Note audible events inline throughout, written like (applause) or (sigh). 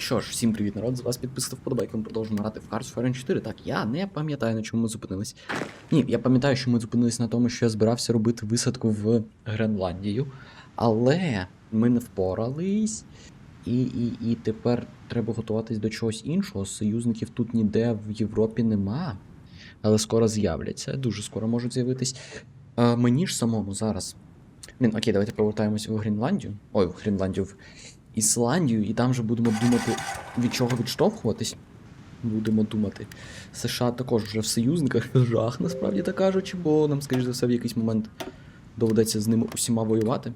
Що ж, всім привіт, народ, з вас підписав вподобайку, ми продовжуємо грати в Hearts of 4. Так, я не пам'ятаю, на чому ми зупинились. Ні, я пам'ятаю, що ми зупинились на тому, що я збирався робити висадку в Гренландію, але ми не впорались. І, і, і тепер треба готуватись до чогось іншого. Союзників тут ніде в Європі нема, але скоро з'являться, дуже скоро можуть з'явитись. Мені ж самому зараз. Окей, давайте повертаємось в Гренландію. Ой, в Гренландію, Ісландію, і там вже будемо думати, від чого відштовхуватись. Будемо думати. США також вже в союзниках (laughs) жах, насправді так кажучи, бо нам, скоріш за все, в якийсь момент доведеться з ними усіма воювати.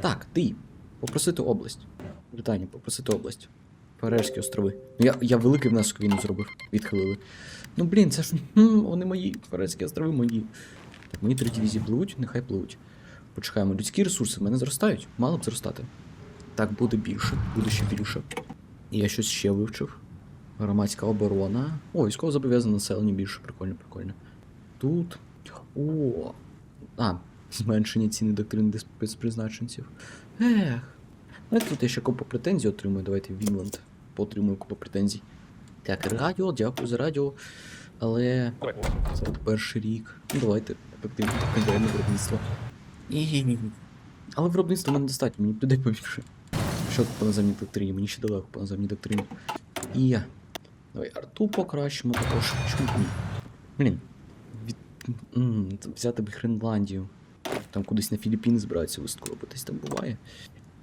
Так, ти. Попросити область. Британія, попросити область. Фарерські острови. Ну, я, я великий внесок війну зробив. Відхилили. Ну блін, це ж (laughs) вони мої. Фарерські острови мої. Мої три дивізії пливуть, нехай пливуть. Почекаємо. Людські ресурси в мене зростають. Мало б зростати. Так буде більше, буде ще більше. Я щось ще вивчив. Громадська оборона. О, військово зобов'язане населення більше. Прикольно, прикольно. Тут. О. А, зменшення ціни доктрини спецпризначенців. Ех. Знаєте, тут я ще купу претензій отримую. Давайте Вінланд. Поотримую купу претензій. Так, радіо, дякую за радіо. Але. Це от перший рік. Ну, давайте ефективно ефективне виробництво. Але виробництва мене достатньо, мені людей побільше. Що тут по наземній доктрині? Мені ще далеко по наземній доктрині. І я. Давай арту покращимо також. Чому ні? Блін. Від... м, взяти б Гренландію. Там кудись на Філіппіни збираються вистку робитись, там буває.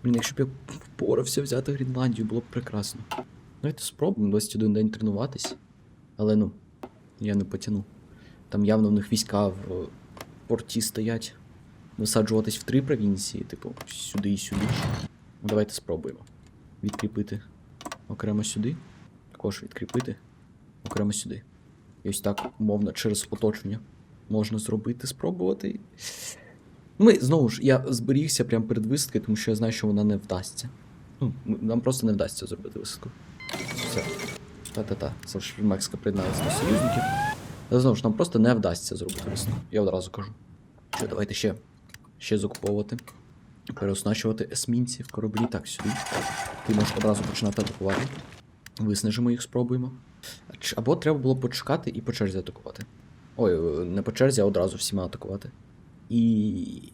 Блін, якщо б я впорався взяти Гренландію, було б прекрасно. Давайте спробуємо 21 день тренуватись. Але ну, я не потяну. Там явно в них війська в порті стоять. Висаджуватись в три провінції, типу, сюди і сюди. Давайте спробуємо. Відкріпити окремо сюди. Також відкріпити окремо сюди. І ось так, умовно, через оточення можна зробити, спробувати. Ми знову ж, я зберігся прямо перед висадкою, тому що я знаю, що вона не вдасться. Ну, нам просто не вдасться зробити висадку. Все. Та-та-та. Це ж Мексика приєдналася до союзників. Але знову ж нам просто не вдасться зробити висадку. Я одразу кажу. Що, давайте ще, ще закуповувати. Переоснащувати есмінців, кораблі. Так, сюди. Ти можеш одразу починати атакувати. Виснажимо їх, спробуємо. Або треба було почекати і по черзі атакувати. Ой, не по черзі, а одразу всіма атакувати. І.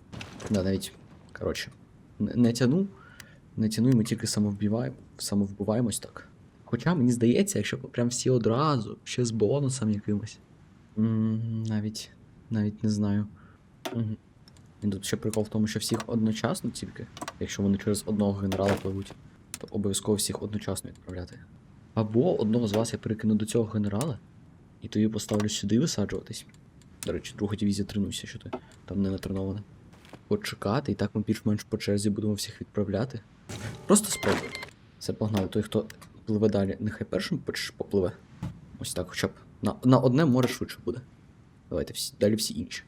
Да, навіть. Коротше, не, тяну. Не тяну, і ми тільки самовбиваємо, самовбиваємось так. Хоча мені здається, якщо прям всі одразу, ще з бонусом якимось. Навіть. Навіть не знаю. Мгм. І тут ще прикол в тому, що всіх одночасно тільки, якщо вони через одного генерала пливуть, то обов'язково всіх одночасно відправляти. Або одного з вас я перекину до цього генерала, і тоді поставлю сюди висаджуватись. До речі, друга дивізія тренуйся, що ти там не натренована. Почекати, і так ми більш-менш по черзі будемо всіх відправляти. Просто спробуй. Все погнали. Той, хто пливе далі, нехай першим попливе. Ось так, хоча б на, на одне море швидше буде. Давайте всі, далі всі інші.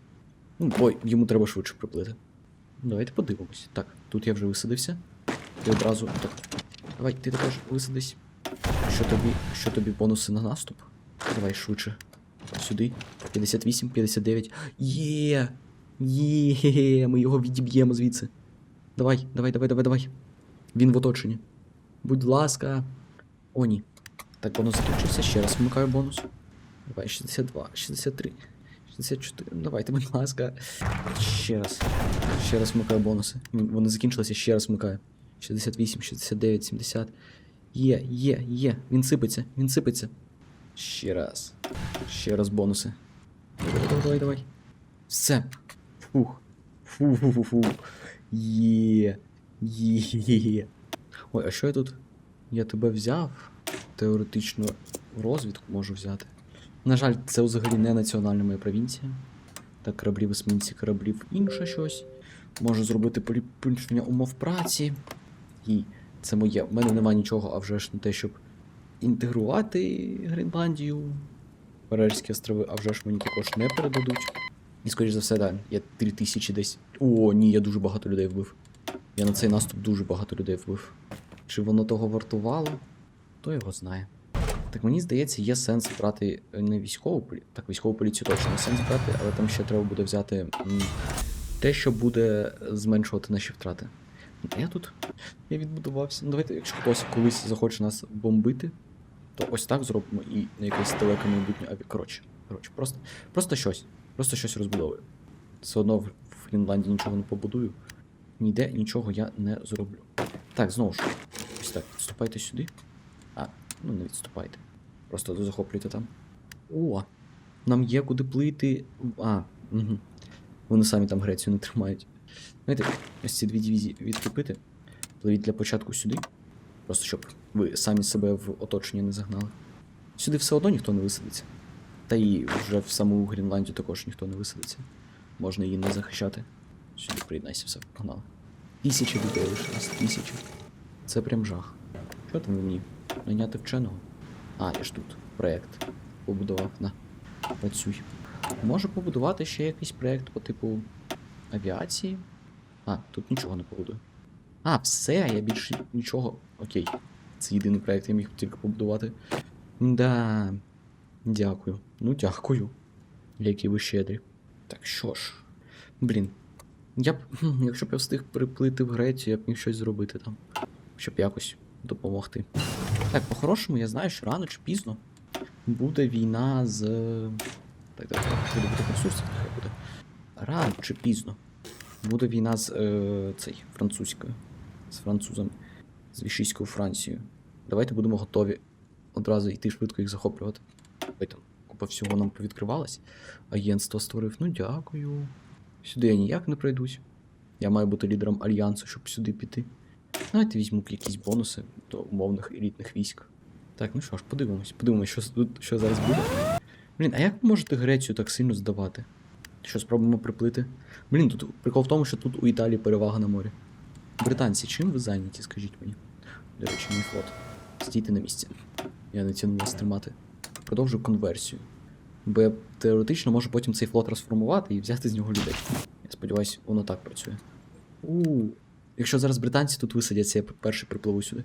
Ну, бо йому треба швидше приплити. Давайте подивимось. Так, тут я вже висадився. Ти одразу. Так. Давай, ти також висадись. Що тобі, що тобі бонуси на наступ? Давай швидше. Сюди. 58, 59. Є! Є! Ми його відіб'ємо звідси. Давай, давай, давай, давай, давай. Він в оточенні. Будь ласка. О, ні. Так, бонус закінчився. Ще раз вмикаю бонус. Давай, 62, 63, 64. Ну, Давайте, будь ласка. Ще раз. Ще раз вмикаю бонуси. Вони закінчилися, ще раз вмикаю. 68, 69, 70. Є, є, є. Він сипеться, він сипеться. Ще раз. Ще раз бонуси. Давай, давай, давай, давай. Все. Фух. Фу-фу-фу-фу. Є. Є. Ой, а що я тут? Я тебе взяв. Теоретично розвідку можу взяти. На жаль, це взагалі не національна моя провінція. Так, кораблів есмінці, кораблів інше щось. Можу зробити поліпшення умов праці. І це моє. У мене немає нічого, а вже ж на те, щоб інтегрувати Гренландію. Фарерські острови, а вже ж мені також не передадуть. І скоріш за все, да, я 3000 десь. О, ні, я дуже багато людей вбив. Я на цей наступ дуже багато людей вбив. Чи воно того вартувало? Хто його знає. Так мені здається, є сенс брати е, не військову полі... Так, військову поліцію точно є сенс брати, але там ще треба буде взяти те, що буде зменшувати наші втрати. Я тут? Я відбудувався. Ну давайте, якщо хтось колись захоче нас бомбити, то ось так зробимо і на якесь далеке майбутнє аві. Коротше, коротше, просто, просто щось. Просто щось розбудовую. Все одно в, Фінландії нічого не побудую. Ніде нічого я не зроблю. Так, знову ж. Ось так, відступайте сюди. Ну не відступайте. Просто захоплюйте там. О! Нам є куди плити. А, угу. Вони самі там Грецію не тримають. Знаєте, ось ці дві дивізії відкупити. Пливіть для початку сюди. Просто щоб ви самі себе в оточення не загнали. Сюди все одно ніхто не висадиться. Та і вже в саму Гренландію також ніхто не висадиться. Можна її не захищати. Сюди приєднайся, все, погнали. Тисячі людей лишилось, тисячі. Це прям жах. Що там мені? Найняти вченого? А, я ж тут. Проєкт. Побудував. На. Працюй. Можу побудувати ще якийсь проєкт по типу авіації. А, тут нічого не побудую. А, все, я більше нічого. Окей. Це єдиний проєкт, я міг тільки побудувати. Да. Дякую. Ну, дякую. Які ви щедрі. Так що ж. Блін. Я б. Якщо б я встиг приплити в Грецію, я б міг щось зробити там. Щоб якось допомогти. Так, по-хорошому, я знаю, що рано чи пізно буде війна з. Так, так, буде бути ресурсів, хай буде. Рано чи пізно. Буде війна з е, цей, французькою. З французами. З вішійською Францією. Давайте будемо готові одразу йти швидко їх захоплювати. Там купа всього нам повідкривалась. Агентство створив. Ну дякую. Сюди я ніяк не пройдусь. Я маю бути лідером альянсу, щоб сюди піти. Давайте візьму якісь бонуси до умовних елітних військ. Так, ну що ж, подивимось. Подивимось, що, що зараз буде. Блін, а як ви можете Грецію так сильно здавати? Що спробуємо приплити? Блін, тут прикол в тому, що тут у Італії перевага на морі. Британці, чим ви зайняті, скажіть мені? До речі, мій флот. Стійте на місці. Я не ціну вас тримати. Продовжу конверсію. Бо я теоретично можу потім цей флот розформувати і взяти з нього людей. Я сподіваюся, воно так працює. У. Якщо зараз британці тут висадяться, я перший припливу сюди.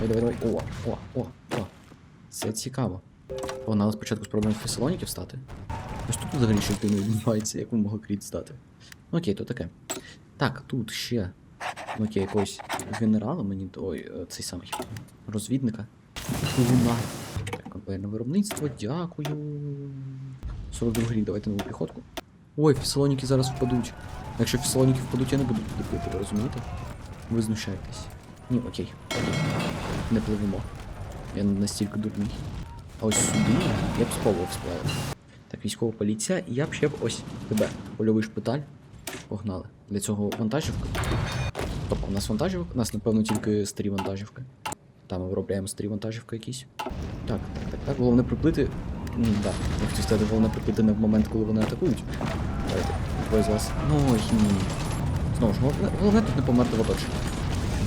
Давай, давай, давай. О, о, о, о. Це цікаво. О, надо спочатку спробуємо в Фесалоніки встати. Ось тут взагалі щось дивно відбувається, як ви могли кріт стати. Ну окей, то таке. Так, тут ще. Ну окей, якогось генерала мені. Ой, е, цей самий. Розвідника. Луна. Так, виробництво, дякую. 42 рік, давайте нову піхотку. Ой, Фесалоніки зараз впадуть. Якщо Фесалоніки впадуть, я не буду туди плити, ви розумієте? Ви знущаєтесь. Ні, окей. Не пливемо. Я не настільки дурний. А ось сюди я б спробував сплавити. Так, військова поліція, і я б ще б ось тебе, польовий шпиталь. Погнали. Для цього вантажівка. Тобто у нас вантажівка, у нас, напевно, тільки старі вантажівки. Там ми виробляємо старі вантажівки якісь. Так, так, так, так. Головне приплити. Да. Я хотів сказати, головне приплити не в момент, коли вони атакують. Давайте, вас. Ну, ні. Знову ж, головне, тут не померти в оточенні.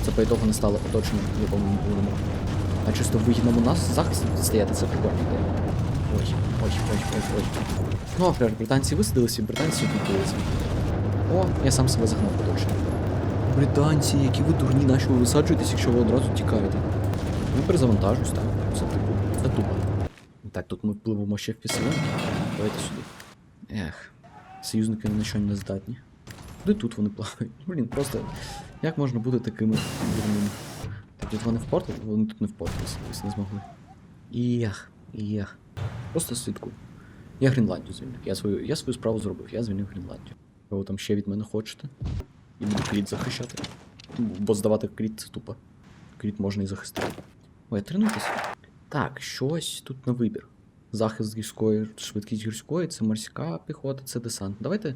Це по ітогу не стало оточенням, в якому ми будемо. А чисто в вигідному нас захист стояти, це прикольно. Ой, ой, ой, ой, ой. Ну, а прямо британці висадилися, британці відбулися. О, я сам себе загнав оточення. Британці, які ви дурні, на що ви висаджуєтесь, якщо ви одразу тікаєте. Ну, перезавантажусь, так. Це типу, це тупо. Так, тут ми пливемо ще в Фісалонки. Давайте сюди. Ех, союзники ні на що не здатні. Де тут вони плавають? (laughs) Блін, просто як можна бути такими дурними? Так, тут вони впортали, вони тут не впорталися, тобто не змогли. Іях, іях. Просто слідку. Я Гренландію звільнив. Я свою, я свою справу зробив, я звільнив Гренландію. Ви там ще від мене хочете? І буду кріт захищати. Бо здавати кріт це тупо. Кріт можна і захистити. Ой, тренуйтесь. Так, щось тут на вибір. Захист гірської, швидкість гірської, це морська піхота, це десант. Давайте.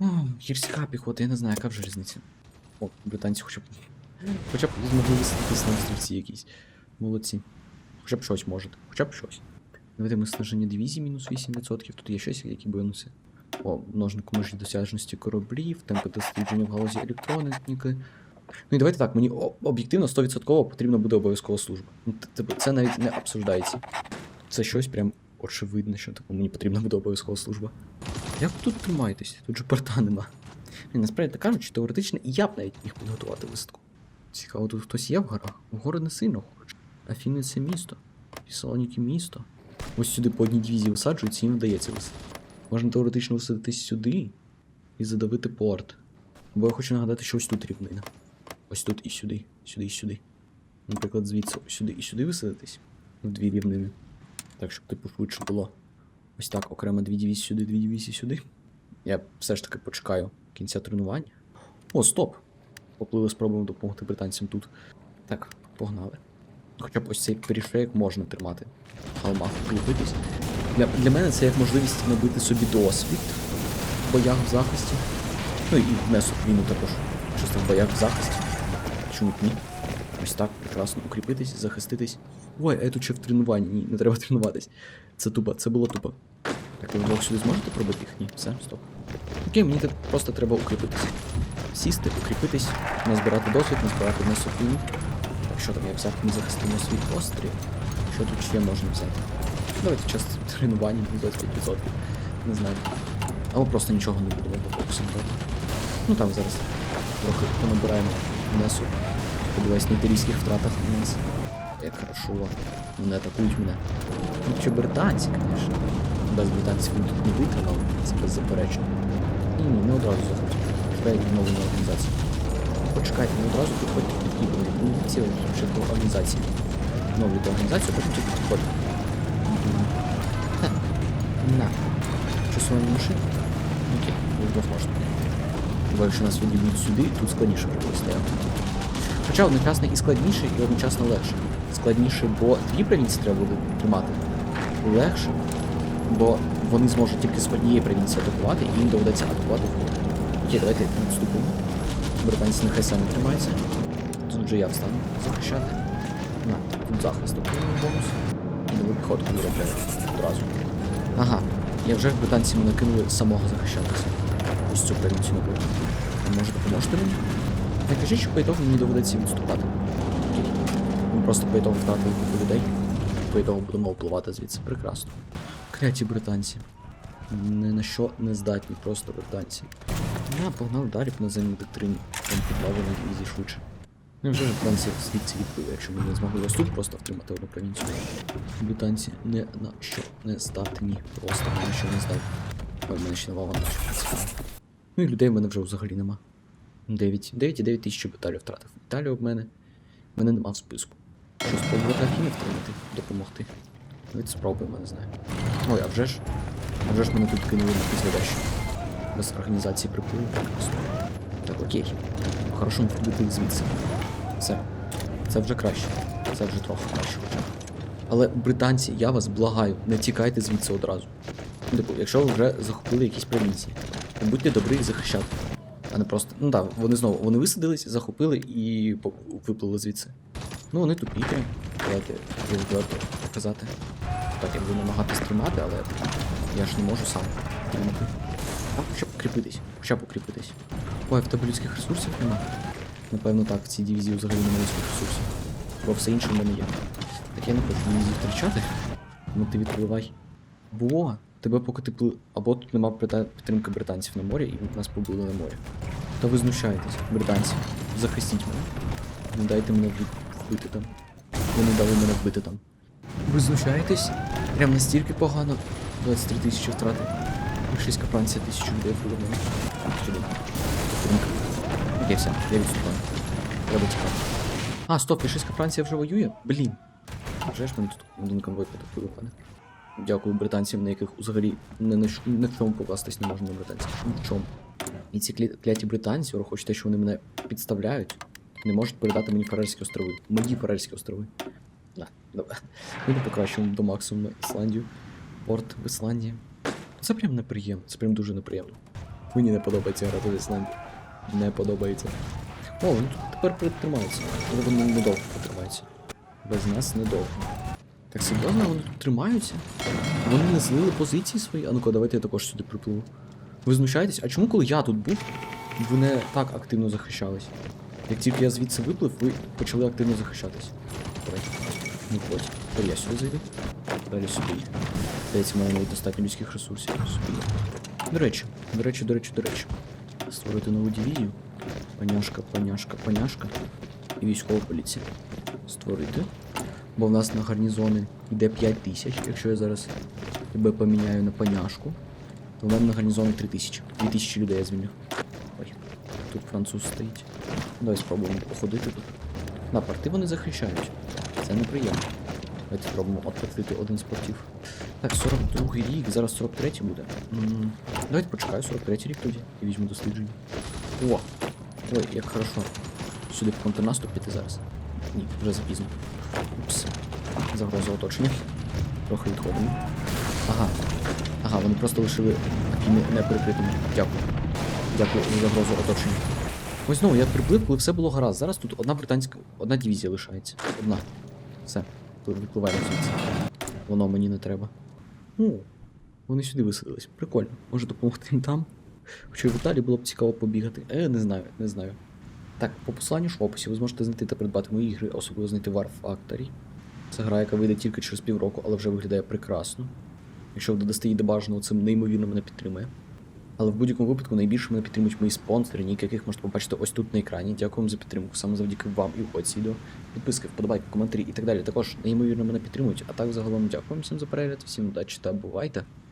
О, гірська піхота, я не знаю, яка вже різниця. О, британці хоча б. Хоча б змогли висадитись на острівці якісь. Молодці. Хоча б щось можете. Хоча б щось. Давайте ми сниження дивізії мінус 8%. Тут є щось, які бонуси. О, множник межі досяжності кораблів, темпи дослідження в галузі електроніки. Ну і давайте так, мені об'єктивно 100% потрібна буде обов'язкова служба. Ну, Типу, це навіть не обсуждається. Це щось прям очевидне, що типу, мені потрібна буде обов'язкова служба. Як тут тримаєтесь? Тут же порта нема. І насправді кажучи, теоретично і я б навіть міг підготувати висадку. Цікаво, тут хтось є в горах? В Гори не сильно хоче. Афіни це місто. Фісалоніки місто. Ось сюди по одній дивізії висаджуються, їм вдається висадити. Можна теоретично висадитись сюди і задавити порт. Бо я хочу нагадати, що ось тут рівнина. ось тут і сюди, сюди і сюди. Наприклад, звідси сюди і сюди висадитись в дві рівнини. Так, щоб типу швидше було. Ось так, окремо дві дивізії сюди, дві дивізії сюди. Я все ж таки почекаю кінця тренувань. О, стоп! Поплили, спробуємо допомогти британцям тут. Так, погнали. Хоча б ось цей перішейк можна тримати. Халмах кріпитись. Для, для мене це як можливість набити собі досвід в боях в захисті. Ну і внесок війну також. Чисто в боях в захисті. Чому б ні? Ось так, прекрасно укріпитись, захиститись. Ой, а тут ще в тренуванні. Ні, не треба тренуватись. Це тупо, це було тупо. Так, ви вдвох сюди зможете пробити їх? Ні, все, стоп. Окей, мені тут просто треба укріпитись. Сісти, укріпитись, назбирати досвід, назбирати війну. Так, що там я взяв? Ми захистимо свій острів. Що тут ще можна взяти? Давайте час тренування, 25%. Не знаю. Або просто нічого не будемо по фокусам брати. Ну там зараз трохи понабираємо внесу. Сподіваюсь, на італійських втратах у нас. Як хорошо. Не атакують мене. Ну, ще британці, звісно. Без британців він тут не витримав, це беззаперечно. Ні, ні, не одразу заходять. Треба нову організацію. Почекайте, не одразу підходьте підкріплення. Ну, ці ще до організації. Нову до організацію, потім тільки підходьте. На. Часові машини. Окей, ви вдвох можете. Бо нас відійдуть сюди, тут складніше стояти. Хоча одночасно і складніше, і одночасно легше. Складніше, бо дві провінції треба буде тримати. Легше, бо вони зможуть тільки з однієї провінції атакувати, і їм доведеться атакувати. Окей, давайте відступимо. Британці нехай самі тримаються. Тут вже я встану захищати. На, тут захист отримуємо бонус. І підход виробляю одразу. Ага, я вже британці мене кинули самого захищатися. Ось цю провінцію, наприклад. Ви може допоможете мені? Не кажіть, що по ітогу мені доведеться відступати. Просто по ітогу втратили купу людей. По ітогу будемо впливати звідси. Прекрасно. Кляті британці. Ні на що не здатні, просто британці. Я погнав далі по наземній доктрині. Там підбавлено дивізії швидше. Ну вже ж британці звідси відбили, якщо ми не змогли ось тут просто втримати одну провінцію. Британці не на що не здатні. Просто ні на що не здатні. В мене ще нова вантажка. Ну і людей в мене вже взагалі нема. 9. 9,9 тисяч баталів втратив. Італію об мене. Мене нема в списку. Що спробувати Афіни втримати, допомогти. Давайте спробуємо, не знаю. Ой, а вже ж. А вже ж мене тут кинули на пізведащу. Без організації припливу. Так, окей. По-хорошому вбити їх звідси. Все. Це вже краще. Це вже трохи краще. Але британці, я вас благаю, не тікайте звідси одразу. Типу, якщо ви вже захопили якісь провінції, то будьте добрі їх захищати. А не просто. Ну так, вони знову вони висадились, захопили і виплили звідси. Ну вони тупі прям. Давайте відверто показати. Так, я буду намагатись тримати, але я ж не можу сам тримати. А хоча укріпитись, хоча б укріпитись. Ой, в тебе людських ресурсів нема. Напевно, так, в цій дивізії взагалі немає людських ресурсів. Бо все інше в мене є. Так я не хочу дивізії втрачати. Ну ти відпливай. Бо тебе поки ти плив. Або тут нема підтримки британців на морі, і нас побили на морі. Та ви знущаєтесь, британці. Захистіть мене. Не дайте мене вб- вбити там. Ви не дали мене вбити там. Ви знущаєтесь? Прям настільки погано. 23 тисячі втрати. І 6 Франція тисячу людей мене. Сюди. Окей, все, я відступаю. Треба тікати. А, стоп, і 6 Франція вже воює? Блін. Вже ж мені тут один конвой потопили, пане. Дякую британцям, на яких взагалі не на, в чому покластись не можна на британців. Ні в чому. І ці кляті британці, враховуючи те, що вони мене підставляють, не можуть передати мені Фарерські острови. Мої Фарерські острови. Да, добре. Ми не покращуємо до максимуму Ісландію. Порт в Ісландії. Це прям неприємно, це прям дуже неприємно. Мені не подобається грати в Ісландію. Не подобається. О, вони тут тепер притримаються. Але вони недовго протримаються. Без нас недовго. Так серйозно вони тут тримаються? Вони не злили позиції свої. А ну-ка, давайте я також сюди припливу. Ви знущаєтесь? А чому, коли я тут був, ви не так активно захищались? Як тільки я звідси виплив, ви почали активно захищатись. Ну от. Тепер я сюди зайду. Далі сюди. Здається, в достатньо людських ресурсів. Сюди. До речі, до речі, до речі, до речі. Створити нову дивізію. Паняшка, паняшка, паняшка. І військова поліція. Створити. Бо в нас на гарнізони йде 5 тисяч. Якщо я зараз тебе поміняю на паняшку, то в мене на гарнізони 3 тисячі. 2 тисячі людей я звільнив. Ой, тут француз стоїть. Давай спробуємо походити тут. На порти вони захищають. Це неприємно. Давайте спробуємо откатити один з портів. Так, 42 рік, зараз 43 буде. М, Давайте почекаю 43-й рік тоді і візьму дослідження. О! Ой, як хорошо. Сюди в контрнаступ піти зараз. Ні, вже запізно. Упс. Загроза оточення. Трохи відходимо. Ага. Ага, вони просто лишили Афіни неперекритими. Дякую. Дякую за загрозу оточення. Ось знову я приплив, коли все було гаразд. Зараз тут одна британська, одна дивізія лишається. Одна. Все, випливаємо звідси. Воно мені не треба. О, вони сюди висадились. Прикольно. Може допомогти їм там. Хоча в Італії було б цікаво побігати. Е, не знаю, не знаю. Так, по посиланню ж в описі ви зможете знайти та придбати мої ігри, особливо знайти War Factory. Це гра, яка вийде тільки через півроку, але вже виглядає прекрасно. Якщо ви додасте її до бажаного, це неймовірно мене підтримує. Але в будь-якому випадку найбільше мене підтримують мої спонсори, ніяких яких можете побачити ось тут на екрані. Дякуємо за підтримку. Саме завдяки вам і уходці відео. Підписки, вподобайки, коментарі і так далі. Також неймовірно мене підтримують. А так загалом дякуємо всім за перегляд, всім удачі та бувайте!